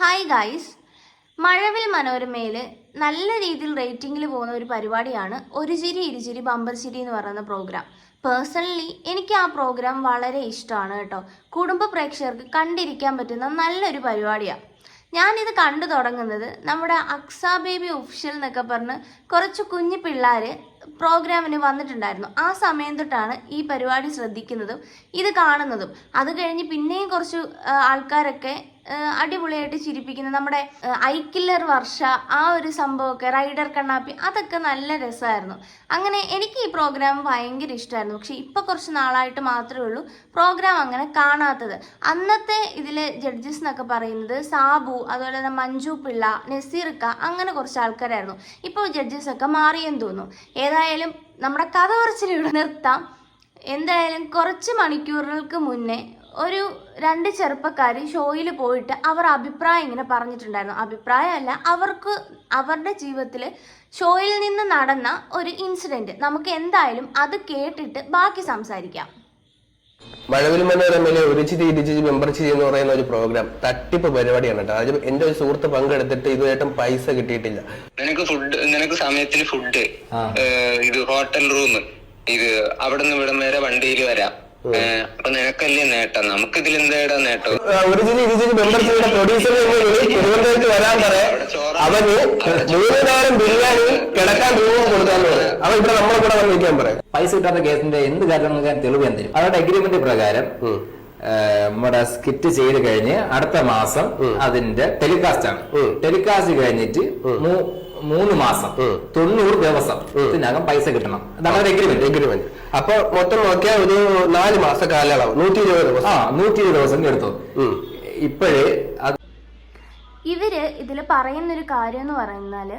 Hi guys മഴവിൽ മനോരമയിൽ നല്ല രീതിയിൽ റേറ്റിംഗിൽ പോകുന്ന ഒരു പരിപാടിയാണ് ഒരു ചിരി ഇരുചിരി ബമ്പർ ചിരി എന്ന് പറയുന്ന പ്രോഗ്രാം പേഴ്സണലി എനിക്ക് ആ പ്രോഗ്രാം വളരെ ഇഷ്ടമാണ് കേട്ടോ. കുടുംബ പ്രേക്ഷകർക്ക് കണ്ടിരിക്കാൻ പറ്റുന്ന നല്ലൊരു പരിപാടിയാണ് ഞാനിത് കണ്ടു തുടങ്ങുന്നത് നമ്മുടെ അക്സ ബേബി ഒഫീഷ്യൽ എന്നൊക്കെ പറഞ്ഞ് കുറച്ച് കുഞ്ഞു പിള്ളേർ പ്രോഗ്രാമിന് വന്നിട്ടുണ്ടായിരുന്നു. ആ സമയം തൊട്ടാണ് ഈ പരിപാടി ശ്രദ്ധിക്കുന്നതും ഇത് കാണുന്നതും. അത് കഴിഞ്ഞ് പിന്നെയും കുറച്ച് ആൾക്കാരൊക്കെ അടിപൊളിയായിട്ട് ചിരിപ്പിക്കുന്ന. നമ്മുടെ ഐക്കില്ലർ കില്ലർ വർഷ ആ ഒരു സംഭവമൊക്കെ റൈഡർ കണ്ണാപ്പി അതൊക്കെ നല്ല രസമായിരുന്നു. അങ്ങനെ എനിക്ക് ഈ പ്രോഗ്രാം ഭയങ്കര ഇഷ്ടമായിരുന്നു. പക്ഷെ ഇപ്പൊ കുറച്ച് നാളായിട്ട് മാത്രമേ ഉള്ളൂ പ്രോഗ്രാം അങ്ങനെ കാണാത്തത്. അന്നത്തെ ഇതിലെ ജഡ്ജസ് എന്നൊക്കെ പറയുന്നത് സാബു അതുപോലെ തന്നെ മഞ്ജു പിള്ള നസീർക്ക അങ്ങനെ കുറച്ച് ആൾക്കാരായിരുന്നു. ഇപ്പോൾ ജഡ്ജസ് ഒക്കെ മാറിയെന്ന് തോന്നുന്നു. ഏതായാലും നമ്മുടെ കഥ കുറച്ചിലൂടെ നിർത്താം. എന്തായാലും കുറച്ച് മണിക്കൂറുകൾക്ക് മുന്നേ ഒരു രണ്ട് ചെറുപ്പക്കാർ ഷോയിൽ പോയിട്ട് അവർ അഭിപ്രായം ഇങ്ങനെ പറഞ്ഞിട്ടുണ്ടായിരുന്നു. അഭിപ്രായമല്ല അവർക്ക് അവരുടെ ജീവിതത്തിൽ ഷോയിൽ നിന്ന് നടന്ന ഒരു ഇൻസിഡന്റ് നമുക്ക് എന്തായാലും അത് കേട്ടിട്ട് ബാക്കി സംസാരിക്കാം. മഴവിൽ മനോരമയിലെ ഒരു തീരിച്ച് മെമ്പർഷിപ്പ് മെമ്പർ ചിരി എന്ന് പറയുന്ന ഒരു പ്രോഗ്രാം തട്ടിപ്പ് പരിപാടിയാണ് കേട്ടോ. ആദ്യം എന്റെ ഒരു സുഹൃത്ത് പങ്കെടുത്തിട്ട് ഇതുമായിട്ടും പൈസ കിട്ടിയിട്ടില്ല. നിനക്ക് ഫുഡ് നിനക്ക് സമയത്തിന് ഫുഡ് ഇത് ഹോട്ടൽ റൂം ഇത് അവിടെ നിന്ന് ഇവിടം വരെ വണ്ടിയിൽ വരാം. അപ്പൊ നിനക്കല്ലേ നേട്ടം? നമുക്ക് ഇതിൽ എന്താ നേട്ടം ഒരു ചിരി ഇരുചിരി മെമ്പർ ചിരിയുടെ പ്രൊഡ്യൂസർ തിരുവനന്തപുരത്ത് വരാൻ പറയാം. അവന് മൂന്ന് നേരം ബിരിയാണി കിടക്കാൻ രൂപം കൊടുക്കാന്ന് പറയാം അവൻ ഇവിടെ നമ്മളെ കൂടെ വന്ന് നിൽക്കാൻ പറയാം. പൈസ കിട്ടാത്ത കേസിന്റെ എന്ത് കാര്യങ്ങളും ഞാൻ തെളിവ് ഞാൻ തരും. അവരുടെ അഗ്രിമെന്റ് പ്രകാരം നമ്മുടെ സ്കിറ്റ് ചെയ്ത് കഴിഞ്ഞ് അടുത്ത മാസം അതിന്റെ ടെലികാസ്റ്റ് ആണ്. ടെലികാസ്റ്റ് കഴിഞ്ഞിട്ട് മൂ- മൂന്ന് മാസം. തൊണ്ണൂറ് ദിവസം ഇതിനകം പൈസ കിട്ടണം. അതാണ് ഒരു എഗ്രിമെന്റ് എഗ്രിമെന്റ് അപ്പൊ മൊത്തം നോക്കിയാൽ ഒരു നാല് മാസ കാലയളവ്. നൂറ്റി ഇരുപത് ആ ദിവസം നൂറ്റി ഇരുപത് ദിവസം എടുത്തു. ഇപ്പോഴേ ഇവർ ഇതിൽ പറയുന്നൊരു കാര്യം എന്ന് പറഞ്ഞാൽ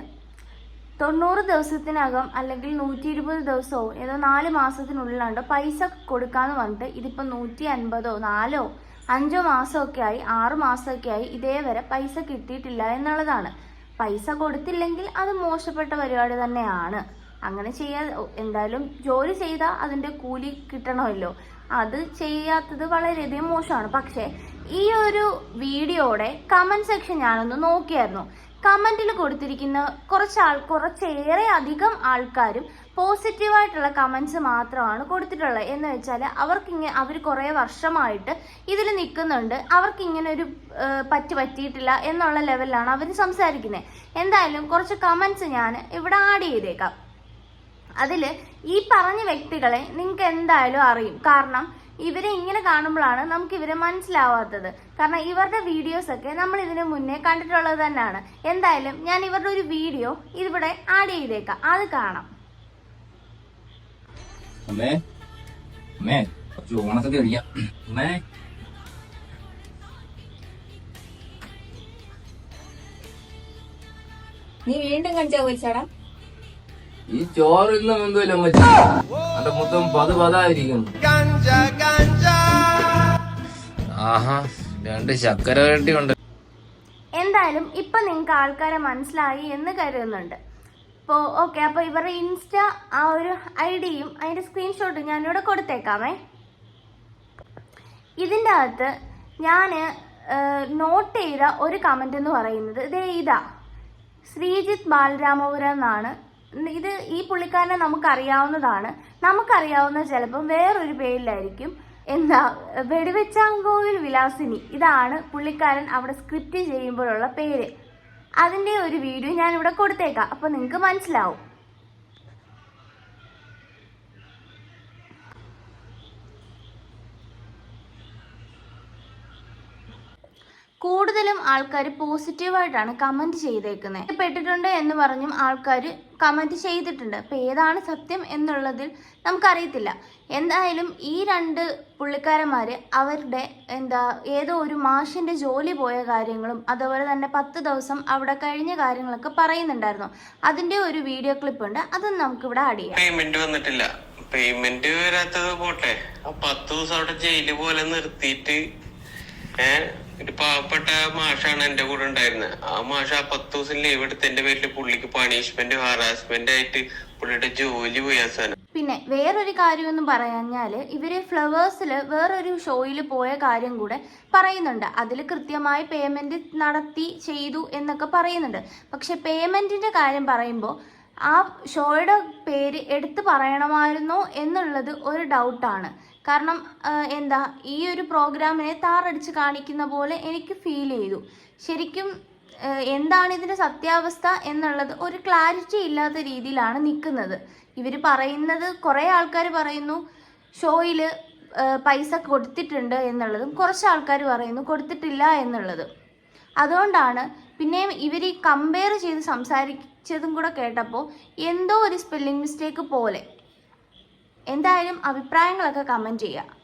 തൊണ്ണൂറ് ദിവസത്തിനകം അല്ലെങ്കിൽ നൂറ്റി ഇരുപത് ദിവസവും ഏതോ നാല് മാസത്തിനുള്ളിലാണ്ട് പൈസ കൊടുക്കാന്ന് പറഞ്ഞിട്ട് ഇതിപ്പോൾ നൂറ്റി അൻപതോ നാലോ അഞ്ചോ മാസമൊക്കെ ആയി ആറ് മാസമൊക്കെ ആയി ഇതേവരെ പൈസ കിട്ടിയിട്ടില്ല എന്നുള്ളതാണ്. പൈസ കൊടുത്തില്ലെങ്കിൽ അത് മോശപ്പെട്ട പരിപാടി തന്നെയാണ്. അങ്ങനെ ചെയ്യാ എന്തായാലും ജോലി ചെയ്താൽ അതിന്റെ കൂലി കിട്ടണമല്ലോ. അത് ചെയ്യാത്തത് വളരെയധികം മോശമാണ്. പക്ഷേ ഈ ഒരു വീഡിയോയുടെ കമന്റ് സെക്ഷൻ ഞാനൊന്ന് നോക്കിയായിരുന്നു. കമന്റിൽ കൊടുത്തിരിക്കുന്ന കുറച്ച് ആൾ കുറച്ചേറെ അധികം ആൾക്കാരും പോസിറ്റീവായിട്ടുള്ള കമന്റ്സ് മാത്രമാണ് കൊടുത്തിട്ടുള്ളത്. എന്ന് വെച്ചാൽ അവർക്കിങ്ങനെ അവർ കുറേ വർഷമായിട്ട് ഇതിൽ നിൽക്കുന്നുണ്ട് അവർക്കിങ്ങനെ ഒരു പറ്റി പറ്റിയിട്ടില്ല എന്നുള്ള ലെവലിലാണ് അവർ സംസാരിക്കുന്നത് എന്തായാലും കുറച്ച് കമന്റ്സ് ഞാൻ ഇവിടെ ആഡ് ചെയ്തേക്കാം. അതിൽ ഈ പറഞ്ഞ വ്യക്തികളെ നിങ്ങൾക്ക് എന്തായാലും അറിയും. കാരണം ഇവരെ ഇങ്ങനെ കാണുമ്പോഴാണ് നമുക്ക് ഇവരെ മനസ്സിലാവാത്തത്. കാരണം ഇവരുടെ വീഡിയോസ് ഒക്കെ നമ്മൾ ഇതിനു മുന്നേ കണ്ടിട്ടുള്ളത് തന്നെയാണ്. എന്തായാലും ഞാൻ ഇവരുടെ ഒരു വീഡിയോ ഇവിടെ ആഡ് ചെയ്തേക്കാം. അത് കാണാം. അമ്മേ അമ്മേ കുറച്ച് ഓണത്തൊക്കെ അടിക്കാം അമ്മേ. നീ വീണ്ടും കഞ്ചാവ് വലിച്ചാടാ ഈ ചോറിന്നും എന്തുമില്ല അമ്മച്ചി. അത് മൊത്തം പത് പതായിരിക്കുന്നു ആഹാ ഉണ്ട് എന്തായാലും ഇപ്പൊ നിങ്ങൾക്ക് ആൾക്കാരെ മനസ്സിലായി എന്ന് കരുതുന്നുണ്ട്. ഇപ്പോ ഓക്കെ അപ്പോൾ ഇവരുടെ ഇൻസ്റ്റ ആ ഒരു ഐ ഡിയും അതിന്റെ സ്ക്രീൻഷോട്ടും ഞാനിവിടെ കൊടുത്തേക്കാമേ. ഇതിന്റെ അകത്ത് ഞാൻ നോട്ട് ചെയ്ത ഒരു കമന്റ് എന്ന് പറയുന്നത് ദേ ഇതാ. ശ്രീജിത്ത് ബാലരാമപുരം എന്നാണ്. ഇത് ഈ പുള്ളിക്കാരനെ നമുക്കറിയാവുന്നതാണ്. നമുക്കറിയാവുന്ന ചിലപ്പം വേറൊരു പേരിലായിരിക്കും. എന്താ വെടിവെച്ചാങ്കോവിൽ വിലാസിനി. ഇതാണ് പുള്ളിക്കാരൻ അവിടെ സ്ക്രിപ്റ്റ് ചെയ്യുമ്പോഴുള്ള പേര്. അതിന്റെ ഒരു വീഡിയോ ഞാൻ ഇവിടെ കൊടുത്തേക്കാം. അപ്പം നിങ്ങൾക്ക് മനസ്സിലാവും. കൂടുതലും ആൾക്കാർ പോസിറ്റീവായിട്ടാണ് കമന്റ് ചെയ്തേക്കുന്നത് പെട്ടിട്ടുണ്ട് എന്ന് പറഞ്ഞും ആൾക്കാർ കമന്റ് ചെയ്തിട്ടുണ്ട്. അപ്പോൾ ഏതാണ് സത്യം എന്നുള്ളതിൽ നമുക്കറിയത്തില്ല. എന്തായാലും ഈ രണ്ട് പുള്ളിക്കാരന്മാർ അവരുടെ എന്താ ഏതോ ഒരു മാഷിന്റെ ജോലി പോയ കാര്യങ്ങളും അതുപോലെ തന്നെ പത്ത് ദിവസം അവിടെ കഴിഞ്ഞ കാര്യങ്ങളൊക്കെ പറയുന്നുണ്ടായിരുന്നു. അതിന്റെ ഒരു വീഡിയോ ക്ലിപ്പ് ഉണ്ട് അത് നമുക്കിവിടെ ആഡ് ചെയ്യാം. പേയ്മെന്റ് വന്നിട്ടില്ല. പേയ്മെന്റ് വരാത്തത് പോട്ടെ. പത്ത് ദിവസം അവിടെ ജയിൽ പോലെ നിർത്തിയിട്ട് ഏ ഒരു പാവപ്പെട്ട മാഷാണ് എന്റെ കൂടെ ഉണ്ടായിരുന്നത്. ആ മാഷ ആ പത്ത് ദിവസം ലീവ് എടുത്ത് എന്റെ പേരിൽ പുള്ളിക്ക് പണിഷ്മെന്റ് ഹാറാസ്മെന്റ് ആയിട്ട് പുള്ളിയുടെ ജോലി പോയി അവസാനം. പിന്നെ വേറൊരു കാര്യമെന്ന് പറഞ്ഞാൽ ഇവർ ഫ്ലവേഴ്സിൽ വേറൊരു ഷോയിൽ പോയ കാര്യം കൂടെ പറയുന്നുണ്ട്. അതിൽ കൃത്യമായി പേയ്മെന്റ് നടത്തി ചെയ്തു എന്നൊക്കെ പറയുന്നുണ്ട്. പക്ഷെ പേയ്മെന്റിന്റെ കാര്യം പറയുമ്പോൾ ആ ഷോയുടെ പേര് എടുത്തു പറയണമായിരുന്നു എന്നുള്ളത് ഒരു ഡൗട്ടാണ്. കാരണം എന്താ ഈ ഒരു പ്രോഗ്രാമിനെ താറടിച്ച് കാണിക്കുന്ന പോലെ എനിക്ക് ഫീൽ ചെയ്തു. ശരിക്കും എന്താണ് ഇതിന്റെ സത്യാവസ്ഥ എന്നുള്ളത് ഒരു ക്ലാരിറ്റി ഇല്ലാത്ത രീതിയിലാണ് നിൽക്കുന്നത്. ഇവർ പറയുന്നത് കുറേ ആൾക്കാർ പറയുന്നു ഷോയിൽ പൈസ കൊടുത്തിട്ടുണ്ട് എന്നുള്ളതും കുറച്ച് ആൾക്കാർ പറയുന്നു കൊടുത്തിട്ടില്ല എന്നുള്ളതും. അതുകൊണ്ടാണ് പിന്നെയും ഇവർ ഈ കമ്പയർ ചെയ്ത് സംസാരിച്ചതും കൂടെ കേട്ടപ്പോൾ എന്തോ ഒരു സ്പെല്ലിംഗ് മിസ്റ്റേക്ക് പോലെ. എന്തായാലും അഭിപ്രായങ്ങളൊക്കെ കമന്റ് ചെയ്യുക.